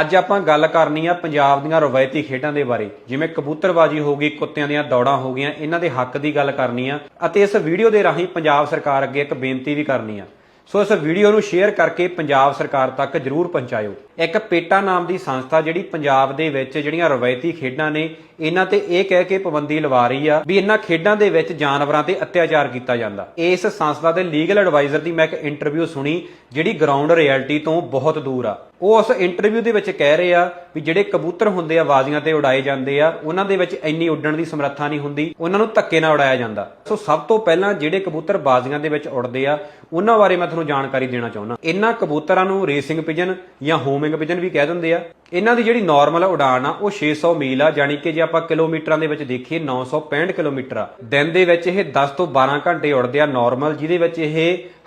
ਅੱਜ ਆਪਾਂ ਗੱਲ ਕਰਨੀ ਆ ਪੰਜਾਬ ਦੀਆਂ ਰਵਾਇਤੀ ਖੇਡਾਂ ਦੇ ਬਾਰੇ, ਜਿਵੇਂ ਕਬੂਤਰਬਾਜੀ ਹੋ ਗਈ, ਕੁੱਤਿਆਂ ਦੀਆਂ ਦੌੜਾਂ ਹੋ ਗਈਆਂ, ਇਹਨਾਂ ਦੇ ਹੱਕ ਦੀ ਗੱਲ ਕਰਨੀ ਆ, ਅਤੇ ਇਸ ਵੀਡੀਓ ਦੇ ਰਾਹੀਂ ਪੰਜਾਬ ਸਰਕਾਰ ਅੱਗੇ ਇੱਕ ਬੇਨਤੀ ਵੀ ਕਰਨੀ ਆ। ਸੋ ਇਸ ਵੀਡੀਓ ਨੂੰ ਸ਼ੇਅਰ ਕਰਕੇ ਪੰਜਾਬ ਸਰਕਾਰ ਤੱਕ ਜਰੂਰ ਪਹੁੰਚਾਇਓ। ਇੱਕ ਪੇਟਾ ਨਾਮ ਦੀ ਸੰਸਥਾ ਜਿਹੜੀ ਪੰਜਾਬ ਦੇ ਵਿੱਚ ਜਿਹੜੀਆਂ ਰਵਾਇਤੀ ਖੇਡਾਂ ਨੇ, ਇਹਨਾਂ ਤੇ ਇਹ ਕਹਿ ਕੇ ਪਾਬੰਦੀ ਲਵਾ ਰਹੀ ਆ ਵੀ ਇਹਨਾਂ ਖੇਡਾਂ ਦੇ ਵਿੱਚ ਜਾਨਵਰਾਂ ਤੇ ਅਤਿਆਚਾਰ ਕੀਤਾ ਜਾਂਦਾ। ਇਸ ਸੰਸਥਾ ਦੇ ਲੀਗਲ ਐਡਵਾਈਜ਼ਰ ਦੀ ਮੈਂ ਇੱਕ ਇੰਟਰਵਿਊ ਸੁਣੀ, ਜਿਹੜੀ ਗਰਾਊਂਡ ਰਿਐਲਿਟੀ ਤੋਂ ਬਹੁਤ ਦੂਰ ਆ। ਉਹ ਉਸ ਇੰਟਰਵਿਊ ਦੇ ਵਿੱਚ ਕਹਿ ਰਹੇ ਆ ਵੀ ਜਿਹੜੇ ਕਬੂਤਰ ਹੁੰਦੇ ਆ ਬਾਜ਼ੀਆਂ ਤੇ ਉਡਾਏ ਜਾਂਦੇ ਆ, ਉਹਨਾਂ ਦੇ ਵਿੱਚ ਇੰਨੀ ਉੱਡਣ ਦੀ ਸਮਰੱਥਾ ਨਹੀਂ ਹੁੰਦੀ, ਉਹਨਾਂ ਨੂੰ ਧੱਕੇ ਨਾਲ ਉਡਾਇਆ ਜਾਂਦਾ। ਸੋ ਸਭ ਤੋਂ ਪਹਿਲਾਂ ਜਿਹੜੇ ਕਬੂਤਰ ਬਾਜ਼ੀਆਂ ਦੇ ਵਿੱਚ ਉੱਡਦੇ ਆ, ਉਹਨਾਂ ਬਾਰੇ ਮੈਂ ਤੁਹਾਨੂੰ ਜਾਣਕਾਰੀ ਦੇਣਾ ਚਾਹੁੰਦਾ। ਇਹਨਾਂ ਕਬੂਤਰਾਂ ਨੂੰ ਰੇਸਿੰਗ ਪਿਜਨ ਜਾਂ ਹੋਮਿੰਗ ਪਿਜਨ ਵੀ ਕਹਿ ਦਿੰਦੇ ਆ। ਇਹਨਾਂ ਦੀ ਜਿਹੜੀ ਨਾਰਮਲ ਉਡਾਨ ਆ, ਉਹ 600 ਮੀਲ ਆ ਯਾਨੀ ਕਿ ਜੇ ਆਪਾਂ ਕਿਲੋਮੀਟਰਾਂ ਦੇ ਵਿੱਚ ਦੇਖੀਏ 965 ਕਿਲੋਮੀਟਰ ਆ। ਦਿਨ ਦੇ ਵਿੱਚ ਇਹ 10 ਤੋਂ 12 ਘੰਟੇ ਉਡਦੇ ਆ ਨਾਰਮਲ ਜਿਹਦੇ ਵਿੱਚ ਇਹ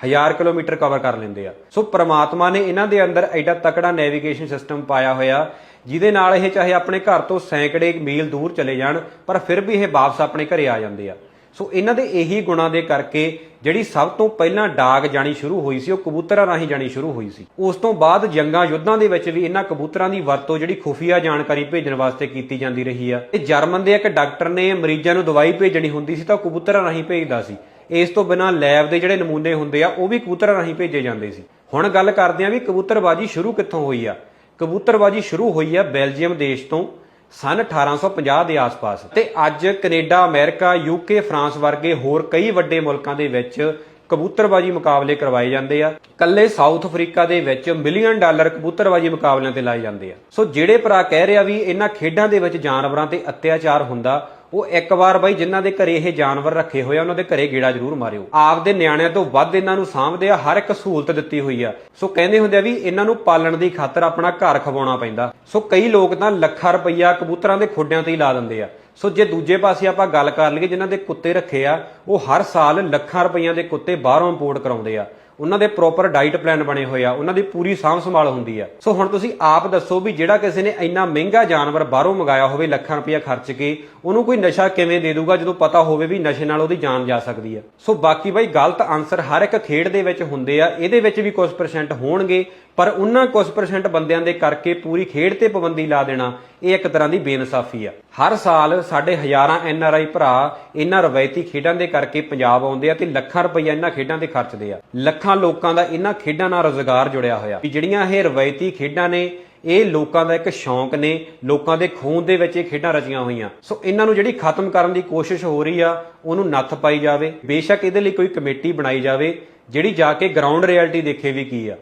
1000 ਕਿਲੋਮੀਟਰ ਕਵਰ ਕਰ ਲੈਂਦੇ ਆ। ਸੋ ਪ੍ਰਮਾਤਮਾ ਨੇ ਇਹਨਾਂ ਦੇ ਅੰਦਰ ਐਡਾ ਤਕੜਾ ਨੈਵੀਗੇਸ਼ਨ ਸਿਸਟਮ ਪਾਇਆ ਹੋਇਆ, ਜਿਹਦੇ ਨਾਲ ਇਹ ਚਾਹੇ ਆਪਣੇ ਘਰ ਤੋਂ ਸੈਂਕੜੇ ਮੀਲ ਦੂਰ ਚਲੇ ਜਾਣ, ਪਰ ਫਿਰ ਵੀ ਇਹ ਵਾਪਸ ਆਪਣੇ ਘਰੇ ਆ ਜਾਂਦੇ ਆ। ਸੋ ਇਹਨਾਂ ਦੇ ਇਹੀ ਗੁਣਾਂ ਦੇ ਕਰਕੇ ਜਿਹੜੀ ਸਭ ਤੋਂ ਪਹਿਲਾਂ ਡਾਗ ਜਾਣੀ ਸ਼ੁਰੂ ਹੋਈ ਸੀ, ਉਹ ਕਬੂਤਰਾਂ ਰਾਹੀਂ ਜਾਣੀ ਸ਼ੁਰੂ ਹੋਈ ਸੀ। ਉਸ ਤੋਂ ਬਾਅਦ ਜੰਗਾਂ ਯੁੱਧਾਂ ਦੇ ਵਿੱਚ ਵੀ ਇਹਨਾਂ ਕਬੂਤਰਾਂ ਦੀ ਵਰਤੋਂ ਜਿਹੜੀ ਖੁਫੀਆ ਜਾਣਕਾਰੀ ਭੇਜਣ ਵਾਸਤੇ ਕੀਤੀ ਜਾਂਦੀ ਰਹੀ ਆ। ਤੇ ਜਰਮਨ ਦੇ ਇੱਕ ਡਾਕਟਰ ਨੇ ਮਰੀਜ਼ਾਂ ਨੂੰ ਦਵਾਈ ਭੇਜਣੀ ਹੁੰਦੀ ਸੀ ਤਾਂ ਉਹ ਕਬੂਤਰਾਂ ਰਾਹੀਂ ਭੇਜਦਾ ਸੀ। ਇਸ ਤੋਂ ਬਿਨਾਂ ਲੈਬ ਦੇ ਜਿਹੜੇ ਨਮੂਨੇ ਹੁੰਦੇ ਆ, ਉਹ ਵੀ ਕਬੂਤਰਾਂ ਰਾਹੀਂ ਭੇਜੇ ਜਾਂਦੇ ਸੀ। ਹੁਣ ਗੱਲ ਕਰਦੇ ਆ ਵੀ ਕਬੂਤਰਬਾਜੀ ਸ਼ੁਰੂ ਕਿੱਥੋਂ ਹੋਈ ਆ? ਕਬੂਤਰਬਾਜੀ ਸ਼ੁਰੂ ਹੋਈ ਆ ਬੈਲਜੀਅਮ ਦੇਸ਼ ਤੋਂ। ਸਨ 1850 ਦੇ ਆਸ-ਪਾਸ। ਤੇ ਅੱਜ ਕੈਨੇਡਾ, ਅਮਰੀਕਾ ਯੂਕੇ ਫਰਾਂਸ ਵਰਗੇ ਹੋਰ ਕਈ ਵੱਡੇ ਮੁਲਕਾਂ ਦੇ ਵਿੱਚ ਕਬੂਤਰਬਾਜੀ ਮੁਕਾਬਲੇ ਕਰਵਾਏ ਜਾਂਦੇ ਆ। ਕੱਲੇ ਸਾਊਥ ਅਫਰੀਕਾ ਦੇ ਵਿੱਚ ਮਿਲੀਅਨ ਡਾਲਰ ਕਬੂਤਰਬਾਜੀ ਮੁਕਾਬਲਿਆਂ ਤੇ ਲਾਏ ਜਾਂਦੇ ਆ। ਸੋ ਜਿਹੜੇ ਭਰਾ ਕਹਿ ਰਿਹਾ ਵੀ ਇਹਨਾਂ ਖੇਡਾਂ ਦੇ ਵਿੱਚ ਜਾਨਵਰਾਂ ਤੇ ਅਤਿਆਚਾਰ ਹੁੰਦਾ ਉਹ ਇੱਕ ਵਾਰ ਬਾਈ ਜਿਨ੍ਹਾਂ ਦੇ ਘਰੇ ਇਹ ਜਾਨਵਰ ਰੱਖੇ ਹੋਏ ਆ, ਉਹਨਾਂ ਦੇ ਘਰੇ ਗੇੜਾ ਜ਼ਰੂਰ ਮਾਰਿਓ। ਆਪਦੇ ਨਿਆਣਿਆਂ ਤੋਂ ਵੱਧ ਇਹਨਾਂ ਨੂੰ ਸਾਂਭਦੇ ਆ, ਹਰ ਇੱਕ ਸਹੂਲਤ ਦਿੱਤੀ ਹੋਈ ਆ। ਸੋ ਕਹਿੰਦੇ ਹੁੰਦੇ ਆ ਵੀ ਇਹਨਾਂ ਨੂੰ ਪਾਲਣ ਦੀ ਖਾਤਰ ਆਪਣਾ ਘਰ ਖਵਾਉਣਾ ਪੈਂਦਾ। ਸੋ ਕਈ ਲੋਕ ਤਾਂ ਲੱਖਾਂ ਰੁਪਈਆ ਕਬੂਤਰਾਂ ਦੇ ਖੋਡਿਆਂ ਤੇ ਹੀ ਲਾ ਦਿੰਦੇ ਆ। ਸੋ ਜੇ ਦੂਜੇ ਪਾਸੇ ਆਪਾਂ ਗੱਲ ਕਰ ਲਈਏ, ਜਿਨ੍ਹਾਂ ਦੇ ਕੁੱਤੇ ਰੱਖੇ ਆ, ਉਹ ਹਰ ਸਾਲ ਲੱਖਾਂ ਰੁਪਈਆਂ ਦੇ ਕੁੱਤੇ ਬਾਹਰੋਂ ਇੰਪੋਰਟ ਕਰਾਉਂਦੇ ਆ। ਉਹਨਾਂ ਦੇ ਪ੍ਰੋਪਰ ਡਾਈਟ ਪਲਾਨ ਬਣੇ ਹੋਏ ਆ, ਉਹਨਾਂ ਦੀ ਪੂਰੀ ਸਾਂਭ ਸੰਭਾਲ ਹੁੰਦੀ ਆ। ਸੋ ਹੁਣ ਤੁਸੀਂ ਆਪ ਦੱਸੋ ਵੀ ਜਿਹੜਾ ਕਿਸੇ ਨੇ ਇੰਨਾ ਮਹਿੰਗਾ ਜਾਨਵਰ ਬਾਹਰੋਂ ਮੰਗਾਇਆ ਹੋਵੇ ਲੱਖਾਂ ਰੁਪਇਆ ਖਰਚ ਕੇ, ਉਹਨੂੰ ਕੋਈ ਨਸ਼ਾ ਕਿਵੇਂ ਦੇ ਦੂਗਾ ਜਦੋਂ ਪਤਾ ਹੋਵੇ ਵੀ ਨਸ਼ੇ ਨਾਲ ਉਹਦੀ ਜਾਨ ਜਾ ਸਕਦੀ ਆ? ਸੋ ਬਾਕੀ ਬਾਈ ਗਲਤ ਆਨਸਰ ਹਰ ਇੱਕ ਖੇਡ ਦੇ ਵਿੱਚ ਹੁੰਦੇ ਆ, ਇਹਦੇ ਵਿੱਚ ਵੀ ਕੁਝ ਪਰਸੈਂਟ ਹੋਣਗੇ, ਪਰ ਉਹਨਾਂ ਕੁਝ ਪਰਸੈਂਟ ਬੰਦਿਆਂ ਦੇ ਕਰਕੇ ਪੂਰੀ ਖੇਡ ਤੇ ਪਾਬੰਦੀ ਲਾ ਦੇਣਾ, ਇਹ ਇੱਕ ਤਰ੍ਹਾਂ ਦੀ ਬੇਇਨਸਾਫੀ ਆ। ਹਰ ਸਾਲ ਸਾਡੇ ਹਜ਼ਾਰਾਂ ਐਨ ਆਰ ਆਈ ਭਰਾ ਇਹਨਾਂ ਰਵਾਇਤੀ ਖੇਡਾਂ ਦੇ ਕਰਕੇ ਪੰਜਾਬ ਆਉਂਦੇ ਆ ਤੇ ਲੱਖਾਂ ਰੁਪਈਆ ਇਹਨਾਂ ਖੇਡਾਂ ਤੇ ਖਰਚਦੇ ਆ। ਲੱਖਾਂ ਲੱਖਾਂ ਲੋਕਾਂ ਦਾ ਇਹਨਾਂ ਖੇਡਾਂ ਨਾਲ ਰੋਜ਼ਗਾਰ ਜੁੜਿਆ ਹੋਇਆ ਵੀ ਜਿਹੜੀਆਂ ਇਹ ਰਵਾਇਤੀ ਖੇਡਾਂ ਨੇ, ਇਹ ਲੋਕਾਂ ਦਾ ਇੱਕ ਸ਼ੌਂਕ ਨੇ, ਲੋਕਾਂ ਦੇ ਖੂਨ ਦੇ ਵਿੱਚ ਇਹ ਖੇਡਾਂ ਰਚੀਆਂ ਹੋਈਆਂ। ਸੋ ਇਹਨਾਂ ਨੂੰ ਜਿਹੜੀ ਖਤਮ ਕਰਨ ਦੀ ਕੋਸ਼ਿਸ਼ ਹੋ ਰਹੀ ਆ, ਉਹਨੂੰ ਨੱਥ ਪਾਈ ਜਾਵੇ। ਬੇਸ਼ੱਕ ਇਹਦੇ ਲਈ ਕੋਈ ਕਮੇਟੀ ਬਣਾਈ ਜਾਵੇ, ਜਿਹੜੀ ਜਾ ਕੇ ਗਰਾਊਂਡ ਰਿਐਲਿਟੀ ਦੇਖੇ ਵੀ ਕੀ ਆ।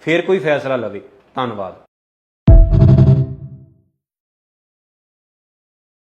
ਫਿਰ ਕੋਈ ਫੈਸਲਾ ਲਵੇ। ਧੰਨਵਾਦ।